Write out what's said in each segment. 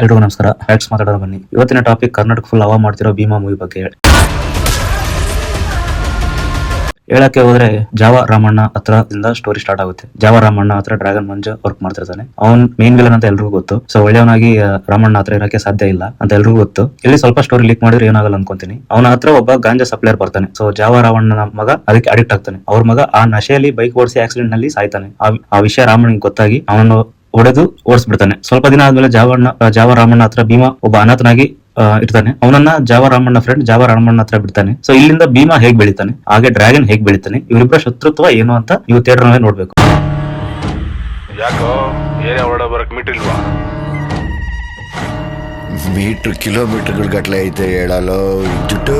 ಎಲ್ರಿಗೂ ನಮಸ್ಕಾರ. ಫ್ಯಾಕ್ಟ್ಸ್ ಮಾತಾಡೋಣ ಬನ್ನಿ. ಇವತ್ತಿನ ಟಾಪಿಕ್ ಕರ್ನಾಟಕ ಫುಲ್ ಹವಾ ಮಾಡ್ತಿರೋ ಭೀಮಾ ಮೂವಿ ಬಗ್ಗೆ ಹೇಳಕ್ಕೆ ಹೋದ್ರೆ ಜಾವ ರಾಮಣ್ಣ ಹತ್ರದಿಂದ ಸ್ಟೋರಿ ಸ್ಟಾರ್ಟ್ ಆಗುತ್ತೆ. ಜಾವ ರಾಮಣ್ಣ ಹತ್ರ ಡ್ರಾಗನ್ ಮಂಜ ವರ್ಕ್ ಮಾಡ್ತಿರ್ತಾನೆ. ಅವ್ನ್ ಮೇನ್ ವಿಲನ್ ಅಂತ ಎಲ್ರಿಗೂ ಗೊತ್ತು. ಸೊ ಒಳ್ಳೆಯವನಾಗಿ ರಾಮಣ್ಣ ಹತ್ರ ಇರಕ್ಕೆ ಸಾಧ್ಯ ಇಲ್ಲ ಅಂತ ಎಲ್ರಿಗೂ ಗೊತ್ತು. ಇಲ್ಲಿ ಸ್ವಲ್ಪ ಸ್ಟೋರಿ ಲೀಕ್ ಮಾಡಿದ್ರೆ ಏನಾಗಲ್ಲ ಅನ್ಕೊಂತೀನಿ. ಅವನ ಹತ್ರ ಒಬ್ಬ ಗಾಂಜಾ ಸಪ್ಲೈಯರ್ ಬರ್ತಾನೆ. ಸೊ ಜಾವ ರಾಮಣ್ಣನ ಮಗ ಅದಕ್ಕೆ ಅಡಿಕ್ಟ್ ಆಗ್ತಾನೆ. ಅವ್ರ ಮಗ ಆ ನಶೆಯಲ್ಲಿ ಬೈಕ್ ಓಡಿಸಿ ಆಕ್ಸಿಡೆಂಟ್ನಲ್ಲಿ ಸಾಯ್ತಾನೆ. ಆ- ವಿಷಯ ರಾಮಣ್ಣನಿಗೆ ಗೊತ್ತಾಗಿ ಅವನು ಹೊಡೆದು ಓಡಿಸ್ಬಿಡ್ತಾನೆ. ಸ್ವಲ್ಪ ದಿನ ಆದ್ಮೇಲೆ ಜಾವಣ್ಣ ಜಾವರಾಮಣ್ಣ ಜಾವ ರಾಮಣ್ಣ ಹತ್ರ ಭೀಮಾ ಒಬ್ಬ ಅನಾಥನಾಗಿ ಇರ್ತಾನೆ. ಅವನನ್ನ ಜಾವ ರಾಮಣ್ಣ ಫ್ರೆಂಡ್ ಜಾವ ರಾಮಣ್ಣ ಹತ್ರ ಬಿಡ್ತಾನೆ. ಸೊ ಇಲ್ಲಿಂದ ಭೀಮಾ ಹೇಗ್ ಬೆಳಿತಾನೆ? ಹಾಗೆ ಡ್ರ್ಯಾಗನ್ ಹೇಗ್ ಬೆಳಿತಾನೆ? ಇವರಿಬ್ಬರ ಶತ್ರುತ್ವ ಏನು ಅಂತ ನೀವು ಥಿಯೇಟರ್ನಲ್ಲಿ ನೋಡ್ಬೇಕು. ಯಾಕೋ ಏನೇ ಹೊರಡ ಬರಕ್ ಮಿಟ್ಟಿಲ್ವಾ ಮೀಟರ್ ಕಿಲೋಮೀಟರ್ ಗಟ್ಲೆ ಐತೆ ಹೇಳಲು ಜುಟ್ಟು.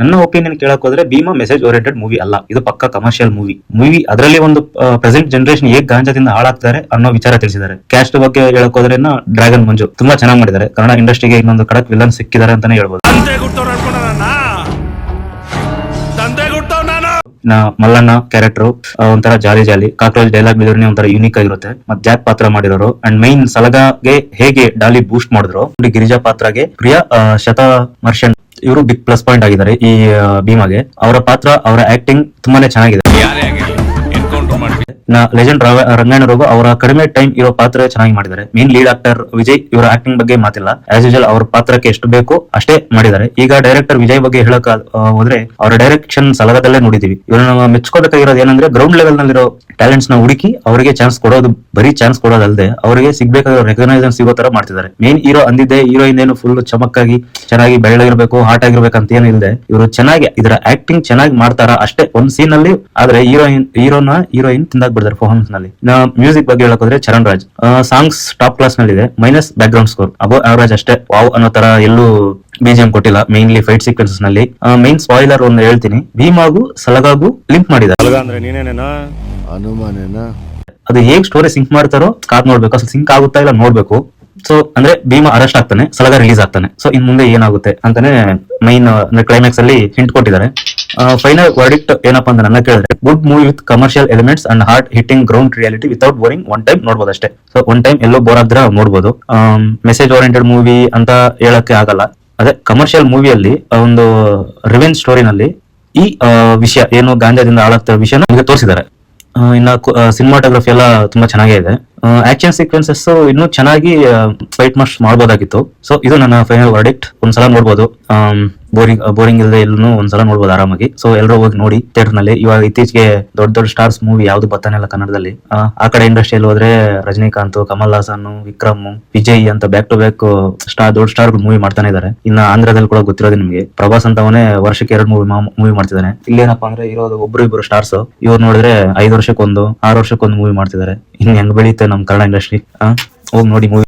ನನ್ನ ಒಪಿನಿಯನ್ ಕೇಳಕ್ ಹೋದ್ರೆ ಭೀಮಾ ಮೆಸೇಜ್ ಓರಿಯೆಂಟೆಡ್ ಮೂವಿ ಅಲ್ಲ. ಇದು ಪಕ್ಕ ಕಮರ್ಷಿಯಲ್ ಮೂವಿ ಮೂವಿ ಅದರಲ್ಲಿ ಒಂದು ಪ್ರೆಸೆಂಟ್ ಜನರೇಷನ್ ಹೇಗ್ ಗಾಂಜಾದಿಂದ ಹಾಳಾಗ್ತಾರೆ ಅನ್ನೋ ವಿಚಾರ ತಿಳಿಸಿದ್ದಾರೆ. ಕ್ಯಾಸ್ಟ್ ಬಗ್ಗೆ ಹೇಳಕ್ ಹೋದ್ರೆ ಡ್ರ್ಯಾಗನ್ ಮಂಜು ತುಂಬಾ ಚೆನ್ನಾಗಿ ಮಾಡಿದ್ದಾರೆ. ಕನ್ನಡ ಇಂಡಸ್ಟ್ರಿಗೆ ಇನ್ನೊಂದು ಕಡಕ್ ವಿಲನ್ ಸಿಕ್ಕಿದ್ದಾರೆ ಅಂತಾನೆ ಹೇಳ್ಬೋದು. ಮಲ್ಲಣ್ಣ ಕ್ಯಾರೆಕ್ಟರ್ ಒಂಥರ jolly jolly cockroach dialogue delivery ಒಂಥರ ಯೂನಿಕ್ ಆಗಿರುತ್ತೆ. ಮತ್ ಜಾಕ್ ಪಾತ್ರ ಮಾಡಿರೋರು. ಅಂಡ್ ಮೈನ್ ಸಲಗಾಗೆ ಹೇಗೆ ಡಾಲಿ ಬೂಸ್ಟ್ ಮಾಡಿದ್ರು ಗಿರಿಜಾ ಪಾತ್ರಗೆ ಪ್ರಿಯಾ ಶತ ಮರ್ಷನ್ ಇವರು ಬಿಗ್ ಪ್ಲಸ್ ಪಾಯಿಂಟ್ ಆಗಿದ್ದಾರೆ ಈ ಭೀಮಾಗೆ. ಅವರ ಪಾತ್ರ, ಅವರ ಆಕ್ಟಿಂಗ್ ತುಂಬಾನೇ ಚೆನ್ನಾಗಿದೆ. ಲೆಜೆಂಡ್ ರಂಗಾಯಣ ರೋಗು ಅವರ ಕಡಿಮೆ ಟೈಮ್ ಇರೋ ಪಾತ್ರ ಚೆನ್ನಾಗಿ ಮಾಡಿದ್ದಾರೆ. ಮೇನ್ ಲೀಡ್ ಆಕ್ಟರ್ ವಿಜಯ್ ಇವರ ಆಕ್ಟಿಂಗ್ ಬಗ್ಗೆ ಮಾತಿಲ್ಲ. ಆಸ್ ಯೂಶಲ್ ಅವ್ರ ಪಾತ್ರಕ್ಕೆ ಎಷ್ಟು ಬೇಕು ಅಷ್ಟೇ ಮಾಡಿದ್ದಾರೆ. ಈಗ ಡೈರೆಕ್ಟರ್ ವಿಜಯ್ ಬಗ್ಗೆ ಹೇಳಕ್ ಹೋದ್ರೆ ಅವರ ಡೈರೆಕ್ಷನ್ ಸಲಗದಲ್ಲೇ ನೋಡಿದೀವಿ. ಇವ್ರನ್ನ ಮೆಚ್ಕೋಬೇಕಾಗಿರೋದು ಏನಂದ್ರೆ ಗ್ರೌಂಡ್ ಲೆವೆಲ್ ನಲ್ಲಿರೋ ಟ್ಯಾಲೆಂಟ್ಸ್ನ ಹುಡುಕಿ ಅವರಿಗೆ ಚಾನ್ಸ್ ಕೊಡೋದು, ಬರೀ ಚಾನ್ಸ್ ಕೊಡೋದಲ್ಲದೆ ಅವರಿಗೆ ಸಿಗ್ಬೇಕಾಗಿರೋ ರೆಕಗ್ನೈಸನ್ ಸಿಗೋ ತರ ಮಾಡ್ತಿದ್ದಾರೆ. ಮೇನ್ ಹೀರೋ ಅಂದಿದ್ದೆ ಹೀರೋಯಿನ್ ಏನು ಫುಲ್ ಚಮಕ್ಕಾಗಿ ಚೆನ್ನಾಗಿ ಬೆಳ್ಳಗಿರ್ಬೇಕು ಹಾಟ್ ಆಗಿರ್ಬೇಕು ಅಂತ ಏನು ಇಲ್ಲದೆ ಇವರು ಚೆನ್ನಾಗಿ, ಇದರ ಆಕ್ಟಿಂಗ್ ಚೆನ್ನಾಗಿ ಮಾಡ್ತಾರ ಅಷ್ಟೇ. ಒಂದ್ ಸೀನ್ ಅಲ್ಲಿ ಆದ್ರೆ ಹೀರೋಯಿನ್ ಹೀರೋನ ಹೀರೋಯಿನ್ ತಿಂದಾಕ್ ಬಿಡ್ತಾರೆ ಪರ್ಫಾರ್ಮೆನ್ಸ್ನಲ್ಲಿ ಮ್ಯೂಸಿಕ್ ಬಗ್ಗೆ ಹೇಳಕ್ ಹೋದ್ರೆ ಚರಣ್ ರಾಜ್. ಸಾಂಗ್ಸ್ ಟಾಪ್ ಕ್ಲಾಸ್ನಲ್ಲಿ ಇದೆ ಮೈನಸ್ ಬ್ಯಾಕ್ ಗ್ರೌಂಡ್ ಸ್ಕೋರ್. ಅಬೋ ಅವರೇಜ್ ಅಷ್ಟೇ. ವಾವ್ ಅನ್ನೋ ತರ ಎಲ್ಲೂ ಬಿಜಿಎಂ ಕೊಟ್ಟಿಲ್ಲ. ಮೇನ್ಲಿ ಫೈಟ್ ಸೀಕ್ವೆನ್ಸಸ್ನಲ್ಲಿ. ಮೈನ್ ಸ್ಪಾಯ್ಲರ್ ಒಂದು ಹೇಳ್ತೀನಿ. ಭೀಮಾಗೂ ಸಲಗಾಗೂ ಲಿಂಕ್ ಮಾಡಿದ್ದಾರೆ. ಅಂದ್ರೆ ನೀನೇನೇನೋ? ಅನುಮಾನೇನ? ಅದು ಹೇಗ್ ಸ್ಟೋರಿ ಸಿಂಕ್ ಮಾಡ್ತಾರೋ ಕಾದ್ ನೋಡ್ಬೇಕು. ಅಸಲು ಸಿಂಕ್ ಆಗುತ್ತಾ ಇಲ್ಲ ನೋಡ್ಬೇಕು. ಸೊ ಅಂದ್ರೆ ಭೀಮಾ ಅರೆಸ್ಟ್ ಆಗ್ತಾನೆ. ಸಲಗ ರಿಲೀಸ್ ಆಗ್ತಾನೆ. ಸೊ ಇನ್ ಮುಂದೆ ಏನಾಗುತ್ತೆ ಅಂತಾನೆ ಮೈನ್ ಅಂದ್ರೆ ಕ್ಲೈಮ್ಯಾಕ್ಸ್ ಅಲ್ಲಿ ಹಿಂಟ್ ಕೊಟ್ಟಿದ್ದಾರೆ. ಫೈನಲ್ ವರ್ಡಿಕ್ಟ್ ಏನಪ್ಪಾ ಅಂದ್ರೆ ನನ್ನ ಕೇಳಿದ್ರೆ good movie with commercial elements and heart hitting ground reality without boring one time ನೋಡ್ಬೋದು ಅಷ್ಟೇ ಸೊ ಒನ್ ಟೈಮ್ ಎಲ್ಲೋ ಬೋರ್ ಆದ್ರೆ ನೋಡ್ಬೋದು. ಮೆಸೇಜ್ ಓರಿಯೆಂಟೆಡ್ ಮೂವಿ ಅಂತ ಹೇಳಕ್ಕೆ ಆಗಲ್ಲ. ಅದೇ ಕಮರ್ಷಿಯಲ್ ಮೂವಿಯಲ್ಲಿ ಒಂದು ರಿವೆಂಜ್ ಸ್ಟೋರಿನಲ್ಲಿ ಈ ವಿಷಯ, ಏನು ಗಾಂಜಾದಿಂದ ಹಾಳಾಗ್ತಿರೋ ವಿಷಯ ನಮಗೆ ತೋರಿಸಿದ್ದಾರೆ. ಇನ್ನ ಸಿನಿಮಾಟೋಗ್ರಫಿ ಎಲ್ಲ ತುಂಬಾ ಚೆನ್ನಾಗೇ ಇದೆ. ಆಕ್ಷನ್ ಸೀಕ್ವೆನ್ಸಸ್ ಇನ್ನೂ ಚೆನ್ನಾಗಿ ಫೈಟ್ ಮಾಸ್ಟ್ ಮಾಡಬಹುದಾಗಿತ್ತು ಸೊ ಇದು ನನ್ನ ಫೈನಲ್ ವರ್ಡಿಕ್ಟ್ ಒಂದ್ಸಲ ನೋಡ್ಬೋದು. ಬೋರಿಂಗ್ ಬೋರಿಂಗ್ ಇಲ್ಲದೆ ಎಲ್ಲೂ ಒಂದ್ಸಲ ನೋಡಬಹುದು ಆರಾಮಾಗಿ. ಸೊ ಎಲ್ಲರೂ ಹೋಗಿ ನೋಡಿ ಥಿಯೇಟರ್ನಲ್ಲಿ ಇವಾಗ ಇತ್ತೀಚೆಗೆ ದೊಡ್ಡ ದೊಡ್ಡ ಸ್ಟಾರ್ಸ್ ಮೂವಿ ಯಾವ್ದು ಬರ್ತಾನೆ ಇಲ್ಲ ಕನ್ನಡದಲ್ಲಿ. ಆ, ಕಡೆ ಇಂಡಸ್ಟ್ರಿಯಲ್ಲಿ ಹೋದ್ರೆ ರಜನಿಕಾಂತ್ ಕಮಲ್ ಹಾಸನ್ ವಿಕ್ರಮ್ ವಿಜಯ್ ಅಂತ ಬ್ಯಾಕ್ ಟು ಬ್ಯಾಕ್ ಸ್ಟಾರ್ ದೊಡ್ಡ ಸ್ಟಾರ್ ಮೂವಿ ಮಾಡ್ತಾನೆ ಇದಾರೆ. ಇನ್ನ ಆಂಧ್ರದಲ್ಲಿ ಕೂಡ ಗೊತ್ತಿರೋದು ನಿಮಗೆ. ಪ್ರಭಾಸ್ ಅಂತವನೇ ವರ್ಷಕ್ಕೆ ಎರಡು ಮೂವಿ ಮೂವಿ ಮಾಡ್ತಿದ್ದಾನೆ. ಇಲ್ಲೇನಪ್ಪಾ ಅಂದ್ರೆ ಇರೋದು ಒಬ್ರು ಇಬ್ರು ಸ್ಟಾರ್ಸ್. ಇವ್ರು ನೋಡಿದ್ರೆ ಐದು ವರ್ಷಕ್ಕೊಂದು ಆರು ವರ್ಷಕ್ಕೊಂದು ಮೂವಿ ಮಾಡ್ತಿದ್ದಾರೆ. ಇನ್ ಹೆಂಗ್ ಬೆಳೀತೆ ನಮ್ ಕನ್ನಡ ಇಂಡಸ್ಟ್ರಿ? ಹೋಗಿ ನೋಡಿ ಮೂವಿ.